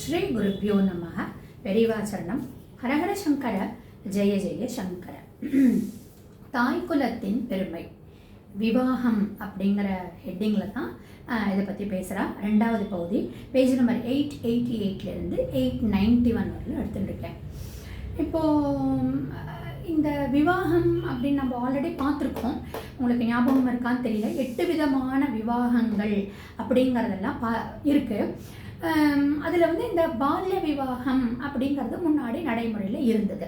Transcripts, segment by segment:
ஸ்ரீ குருப்பியோ நம பெரிவாசரணம் ஹரஹர சங்கர. ஜெய ஜெய சங்கர. தாய் குலத்தின் பெருமை. விவாகம் அப்படிங்கிற ஹெட்டிங்கில் தான் இதை பற்றி பேசுகிறா ரெண்டாவது பகுதி பேஜ் நம்பர் எயிட் எயிட்டி எயிட்லேருந்து எயிட் நைன்ட்டி ஒன் வரலும் எடுத்துட்டுருக்கேன். இப்போது இந்த விவாகம் அப்படின்னு நம்ம ஆல்ரெடி பார்த்துருக்கோம். உங்களுக்கு ஞாபகம் இருக்கான்னு தெரியல. எட்டு விதமான விவாகங்கள் அப்படிங்கிறதெல்லாம் பா இருக்குது அதில் வந்து இந்த பால்ய விவாகம் அப்படிங்கிறது முன்னாடி நடைமுறையில் இருந்தது.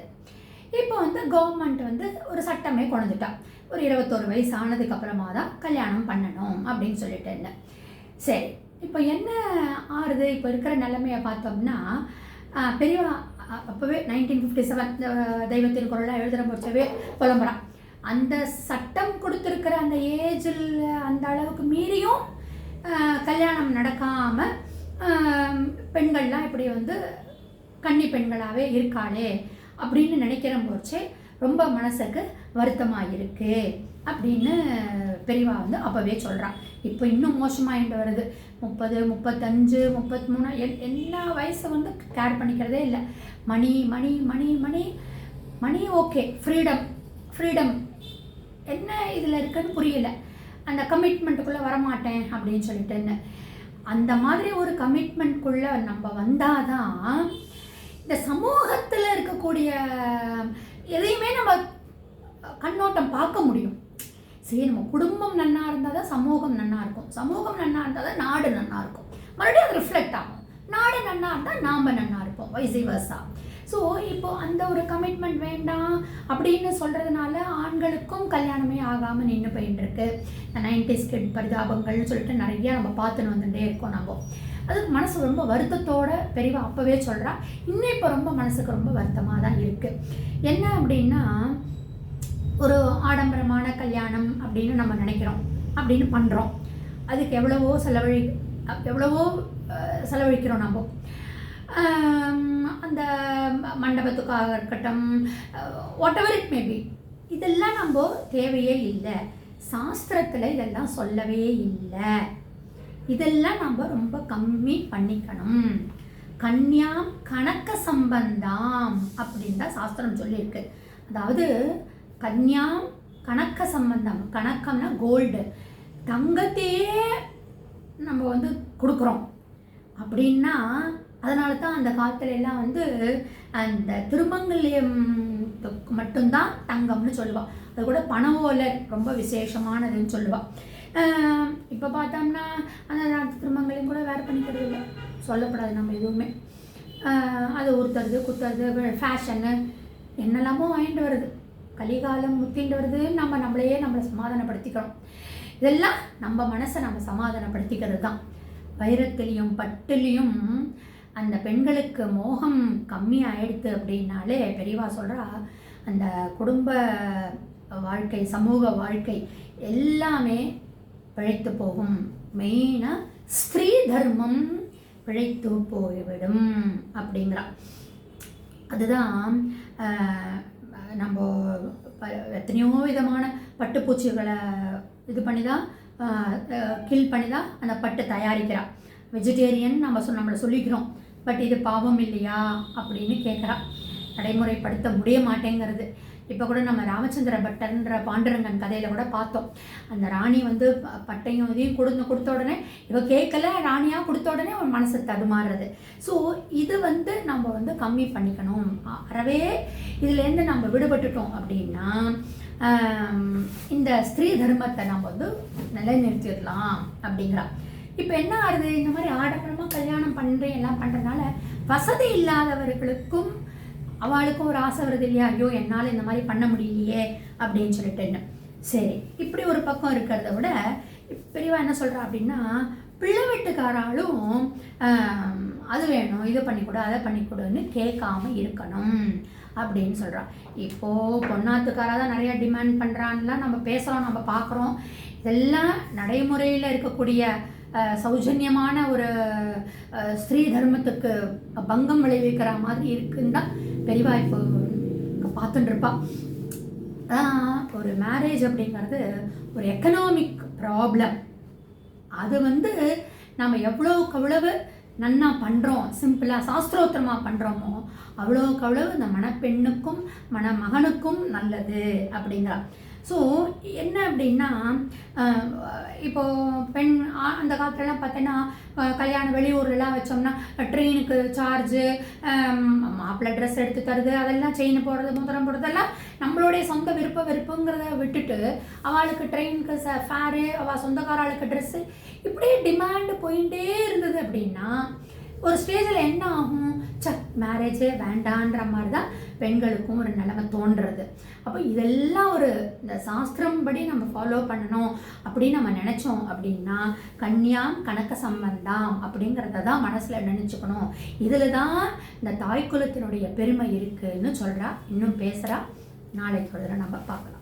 இப்போ வந்து கவர்மெண்ட் வந்து ஒரு சட்டமே கொண்டுட்டா ஒரு இருபத்தோரு வயசு ஆனதுக்கு அப்புறமா தான் கல்யாணம் பண்ணணும் அப்படின்னு சொல்லிட்டு இருந்தேன். சரி இப்போ என்ன ஆறுது? இப்போ இருக்கிற நிலைமையை பார்த்தோம்னா பெரியவா அப்போவே நைன்டீன் ஃபிஃப்டி செவன் தெய்வத்தின் குரலாக எழுதுகிற போச்சவே புலம்புறான். அந்த சட்டம் கொடுத்துருக்கிற அந்த ஏஜில் அந்த அளவுக்கு மீறியும் கல்யாணம் நடக்காமல் பெண்கள்லாம் இப்படி வந்து கன்னி பெண்களாகவே இருக்காளே அப்படின்னு நினைக்கிற போச்சே ரொம்ப மனசுக்கு வருத்தமாக இருக்கு அப்படின்னு பெரியவா வந்து அப்போவே சொல்கிறான் இப்போ இன்னும் மோசமாகிட்டு வருது. முப்பது முப்பத்தஞ்சு முப்பத்தி மூணு எல் எல்லா வயசும் வந்து கேர் பண்ணிக்கிறதே இல்லை. Money money money money money okay freedom freedom என்ன இதில் இருக்குன்னு புரியல. அந்த கமிட்மெண்ட்டுக்குள்ளே வரமாட்டேன் அப்படின்னு சொல்லிட்டுன்னு. அந்த மாதிரி ஒரு கமிட்மெண்ட்குள்ளே நம்ம வந்தாதான் இந்த சமூகத்தில் இருக்கக்கூடிய எதையுமே நம்ம கண்ணோட்டம் பார்க்க முடியும். சரி நம்ம குடும்பம் நன்னா இருந்தால் தான் சமூகம் நன்னா இருக்கும். சமூகம் நன்னா இருந்தால் தான் நாடு நன்னா இருக்கும். மறுபடியும் அது ரிஃப்ளெக்ட் ஆகும். நாடு நன்னா இருந்தால் நாம் நன்னா இருப்போம். வைசி வர்ஸா ஸோ இப்போ அந்த ஒரு கமிட்மெண்ட் வேண்டாம் அப்படின்னு சொல்கிறதுனால ஆண்களுக்கும் கல்யாணமே ஆகாமல் நின்று போயின்னு இருக்கு நைன்டிஸ் கிட் பரிதாபங்கள்னு சொல்லிட்டு நிறைய நம்ம பார்த்துன்னு வந்துட்டே இருக்கோம் நம்ம. அதுக்கு மனசு ரொம்ப வருத்தத்தோட பெரியவா அப்போவே சொல்கிறா இன்னும் இப்போ ரொம்ப மனசுக்கு ரொம்ப வருத்தமாக தான் இருக்குது என்ன அப்படின்னா ஒரு ஆடம்பரமான கல்யாணம் அப்படின்னு நம்ம நினைக்கிறோம் அப்படின்னு பண்ணுறோம் அதுக்கு எவ்வளவோ செலவழி எவ்வளவோ செலவழிக்கிறோம் நம்ம. அந்த மண்டபத்துக்காக இருக்கட்டும் வாட் எவர் இட் மேபி இதெல்லாம் நம்ம தேவையே இல்லை. சாஸ்திரத்தில் இதெல்லாம் சொல்லவே இல்லை. இதெல்லாம் நம்ம ரொம்ப கம்மி பண்ணிக்கணும். கன்யாம் கணக்க சம்பந்தாம் அப்படின்னு தான் சாஸ்திரம் சொல்லியிருக்கு. அதாவது கன்யாம் கணக்க சம்பந்தம் கணக்கம்னா கோல்டு தங்கத்தையே நம்ம வந்து கொடுக்குறோம். அப்படின்னா அதனால தான் அந்த காலத்துல எல்லாம் வந்து அந்த திருமங்கல்யம் மட்டும்தான் தங்கம்னு சொல்லுவாள் அது கூட பண ஓலை ரொம்ப விசேஷமானதுன்னு சொல்லுவாள் இப்போ பார்த்தோம்னா அந்த நாட்டு திருமங்கலையும் கூட வேறு பண்ணிக்கிறது இல்லை. சொல்லப்படாது நம்ம எதுவுமே. அது உறுத்துறது குத்துறது ஃபேஷனு என்னெல்லாமோ வாங்கிட்டு வருது. கலிகாலம் முத்திட்டு வருது. நம்ம நம்மளையே நம்மளை சமாதானப்படுத்திக்கிறோம். இதெல்லாம் நம்ம மனசை நம்ம சமாதானப்படுத்திக்கிறது தான் வைரத்திலையும் பட்டுலேயும் அந்த பெண்களுக்கு மோகம் கம்மி ஆயிடுத்து அப்படின்னாலே பெரியவா சொல்கிறா அந்த குடும்ப வாழ்க்கை சமூக வாழ்க்கை எல்லாமே பிழைத்து போகும். மெயினாக ஸ்திரீ தர்மம் பிழைத்து போய்விடும் அப்படிங்கிறா. அதுதான் நம்ம ப- எத்தனையோ விதமான பட்டுப்பூச்சிகளை இது பண்ணி தான் கில் பண்ணி தான் அந்த பட்டு தயாரிக்கிறாள் வெஜிடேரியன் நம்ம சொல் நம்மளை சொல்லிக்கிறோம். பட் இது பாவம் இல்லையா அப்படின்னு கேட்குறா நடைமுறைப்படுத்த முடிய மாட்டேங்கிறது. இப்போ கூட நம்ம ராமச்சந்திர பட்டன்ற பாண்டுரங்கன் கதையில் கூட பார்த்தோம். அந்த ராணி வந்து ப- பட்டையும் இதையும் கொடுத்து கொடுத்த உடனே இவ கேட்கல ராணியாக கொடுத்த உடனே அவன் மனசு தடுமாறுறது. ஸோ இது வந்து நம்ம வந்து கம்மி பண்ணிக்கணும். அறவே இதுலேருந்து நம்ம விடுபட்டுட்டோம் அப்படின்னா இந்த ஸ்திரீ தர்மத்தை நம்ம வந்து நிலைநிறுத்திடலாம் அப்படிங்கிறா. இப்போ என்ன ஆகுது இந்த மாதிரி ஆடம்பரமாக கல்யாணம் பண்ணுறேன் எல்லாம் பண்ணுறதுனால வசதி இல்லாதவர்களுக்கும் அவளுக்கும் ஒரு ஆசை வருது இல்லையா? ஐயோ என்னால் இந்த மாதிரி பண்ண முடியலையே அப்படின்னு சொல்லிட்டு சரி இப்படி ஒரு பக்கம் இருக்கிறத விட பெரியவா என்ன சொல்கிறா அப்படின்னா பிள்ளை வீட்டுக்காராலும் அது வேணும் இது பண்ணிக்கொடு அதை பண்ணிக்கொடுன்னு கேட்காம இருக்கணும் அப்படின்னு சொல்கிறான் இப்போது பொண்ணாத்துக்காராக தான் நிறையா டிமாண்ட் பண்ணுறான்லாம் நம்ம பேசுகிறோம் நம்ம பார்க்குறோம். இதெல்லாம் நடைமுறையில் இருக்கக்கூடிய சௌஜன்யமான ஒரு ஸ்ரீ தர்மத்துக்கு பங்கம் விளைவிக்கிற மாதிரி இருக்குன்னு தான் பெரியவா இப்போ பார்த்துட்டுருப்பா. ஒரு மேரேஜ் அப்படிங்கிறது ஒரு எக்கனாமிக் ப்ராப்ளம் அது வந்து நம்ம எவ்வளோக்கு அவ்வளவு நன்னா பண்ணுறோம் சிம்பிளாக சாஸ்திரோத்திரமாக பண்ணுறோமோ அவ்வளோக்கு அவ்வளவு இந்த மணப்பெண்ணுக்கும் மணமகனுக்கும் நல்லது அப்படிங்கிறா. ஸோ என்ன அப்படின்னா இப்போது இப்போ பெண் அந்த காலத்துலலாம் பார்த்தோன்னா கல்யாணம் வெளியூர்லலாம் வச்சோம்னா ட்ரெயினுக்கு சார்ஜு மாப்பிள்ளை ட்ரெஸ் எடுத்து தருது அதெல்லாம் செயின் போடுறது முதலம் போடுறதெல்லாம் நம்மளுடைய சொந்த விருப்ப விருப்பங்கிறத விட்டுட்டு அவளுக்கு ட்ரெயினுக்கு ச ஃபேரு அவள் சொந்தக்காராளுக்கு ட்ரெஸ்ஸு இப்படியே டிமாண்டு போயிட்டே இருந்தது அப்படின்னா ஒரு ஸ்டேஜில் என்ன ஆகும்? ச மேரேஜே வேண்டான்ற மாதிரி தான் பெண்களுக்கும் ஒரு நிலைமை தோன்றுறது. அப்போ இதெல்லாம் ஒரு இந்த சாஸ்திரம் படி நம்ம ஃபாலோ பண்ணணும் அப்படின்னு நம்ம நினச்சோம் அப்படின்னா கன்யாம் கணக்க சம்பந்தாம் அப்படிங்கிறத தான் மனசில் நினச்சிக்கணும். இதில் தான் இந்த தாய்க்குலத்தினுடைய பெருமை இருக்குன்னு சொல்கிறா இன்னும் பேசுகிறா நாளைக்கு ஒரு நம்ம பார்க்கலாம்.